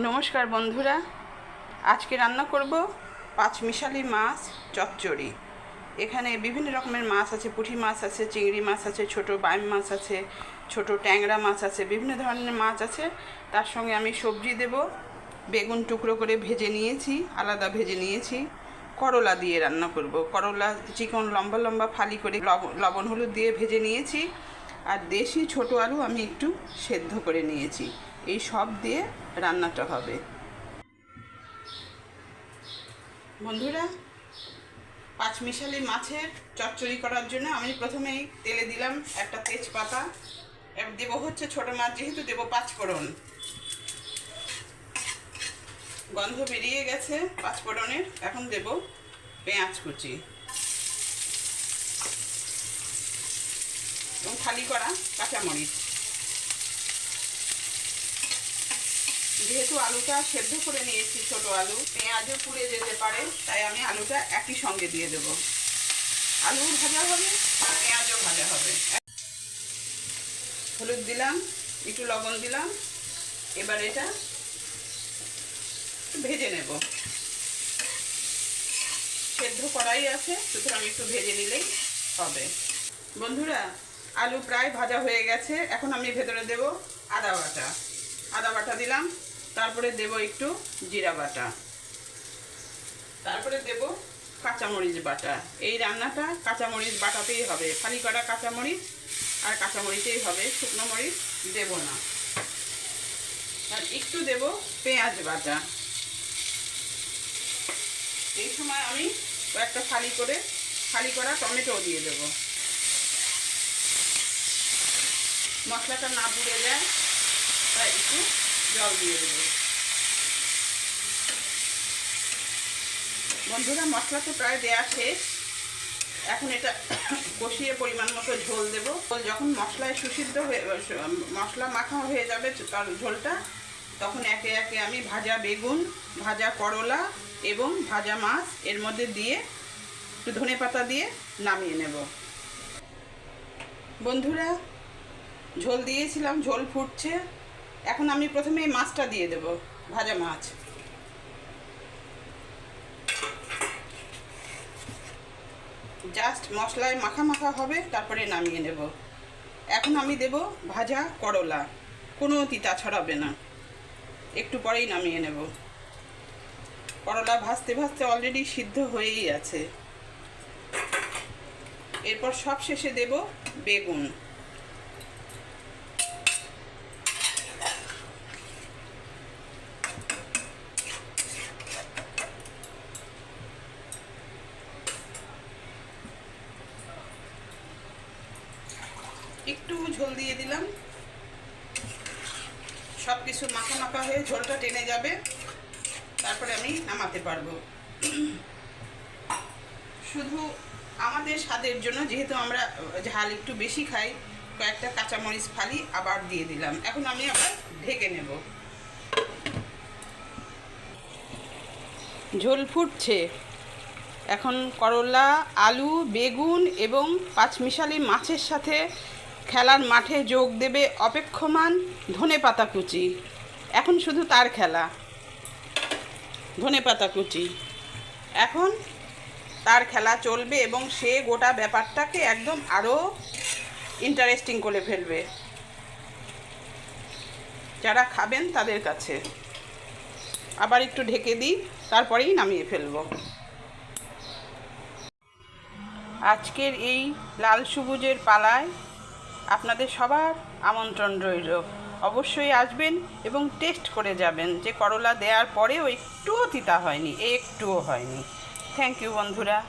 নমস্কার বন্ধুরা। আজকে রান্না করব পাঁচমিশালি মাছ চচ্চড়ি। এখানে বিভিন্ন রকমের মাছ আছে, পুঁটি মাছ আছে, চিংড়ি মাছ আছে, ছোট বাইম মাছ আছে, ছোট ট্যাংরা মাছ আছে, বিভিন্ন ধরনের মাছ আছে। তার সঙ্গে আমি সবজি দেব, বেগুন টুকরো করে ভেজে নিয়েছি, আলাদা ভেজে নিয়েছি, করলা দিয়ে রান্না করব। করলা, চিকন লম্বা লম্বা ফালি করে লবণ হলুদ দিয়ে ভেজে নিয়েছি, আর দেশি ছোট আলু আমি একটু সেদ্ধ করে নিয়েছি। এই সব দিয়ে রান্নাটা হবে। বন্ধুরা, পাঁচ পাঁচমিশালি মাছের চচ্চড়ি করার জন্য আমি প্রথমেই তেলে দিলাম একটা তেজপাতা। দেবো হচ্ছে ছোট মাছ, যেহেতু দেবো পাঁচফোড়ন। গন্ধ বেরিয়ে গেছে পাঁচফোড়নের। এখন দেব পেঁয়াজ কুচি। এবং খালি করা কাঁচামরিচ। যেহেতু আলুটা সেদ্ধ করে নিয়েছি ছোট আলু, পেঁয়াজও পুড়ে যেতে পারে, তাই আমি আলুটা একই সঙ্গে দিয়ে দেব। আলু ভাজা হবে পেঁয়াজও ভাজা হবে। হলুদ দিলাম, একটু লবণ দিলাম, এবার এটা ভেজে নেব। সেদ্ধ করাই আছে, সুতরাং একটু ভেজে নিলেই হবে। বন্ধুরা, আলু প্রায় ভাজা হয়ে গেছে, এখন আমি ভেতরে দেব আদা বাটা। আদা বাটা দিলাম তারপরে দেব একটু জিরা বাটা। তারপরে দেব কাঁচামরিচ বাটা। এই রান্নাটা কাঁচামরিচ বাটাতেই হবে। খালি করা কাঁচামরিচ আর কাঁচামরিচেই হবে। শুকনো মরিচ দেব না। আর একটু দেব পেঁয়াজ বাটা। এই সময় আমি কয়েকটা ফালি করে, ফালি করা টমেটো দিয়ে দেব। মশলাটা না পুড়ে যায়, তাই একটু জল দিয়ে দেব বন্ধুরা, মশলা তো প্রায় দেওয়া শেষ। এখন এটা কষিয়ে পরিমাণ মতো ঝোল দেব। যখন মশলায় সুসিদ্ধ হয়ে, মশলা মাখা হয়ে যাবে তার ঝোলটা, তখন একে একে আমি ভাজা বেগুন, ভাজা করলা এবং ভাজা মাছ এর মধ্যে দিয়ে একটু ধনে পাতা দিয়ে নামিয়ে নেব। বন্ধুরা, ঝোল দিয়েছিলাম, ঝোল ফুটছে। এখন আমি প্রথমে এই মাছটা দিয়ে দেব, ভাজা মাছ। জাস্ট মশলায় মাখা মাখা হবে, তারপরে নামিয়ে নেব। এখন আমি দেব ভাজা করলা, কোনো তিতা ছড়াবে না। একটু পরেই নামিয়ে নেব। করলা ভাজতে ভাজতে অলরেডি সিদ্ধ হয়েই আছে। এরপর সব শেষে দেব বেগুন। একটু ঝোল দিয়ে দিলাম। সব কিছু মাখা মাখা হয়ে ঝোলটা টেনে যাবে। তারপরে আমি নামাতে পারব। শুধু আমাদের স্বাদের জন্য, যেহেতু আমরা ঝাল একটু বেশি খাই, কয়েকটা কাঁচামরিচ ফালি আবার দিয়ে দিলাম। এখন আমি আবার ঢেকে নেব। ঝোল ফুটছে। এখন করলা, আলু, বেগুন এবং পাঁচমিশালি মাছের সাথে খেলার মাঠে যোগ দেবে অপেক্ষমান ধনে পাতা কুচি এখন শুধু তার খেলা। ধনে পাতা কুচি এখন তার খেলা চলবে এবং সে গোটা ব্যাপারটাকে একদম আরও ইন্টারেস্টিং করে ফেলবে। যারা খাবেন তাদের কাছে। আবার একটু ঢেকে দিই, তারপরেই নামিয়ে ফেলব। আজকের এই লাল সবুজের পালায় আপনাদের সবার আমন্ত্রণ রইল। অবশ্যই আসবেন এবং টেস্ট করে যাবেন যে করলা দেওয়ার পরেও একটুও তিতা হয়নি, একটুও হয়নি। থ্যাংক ইউ বন্ধুরা।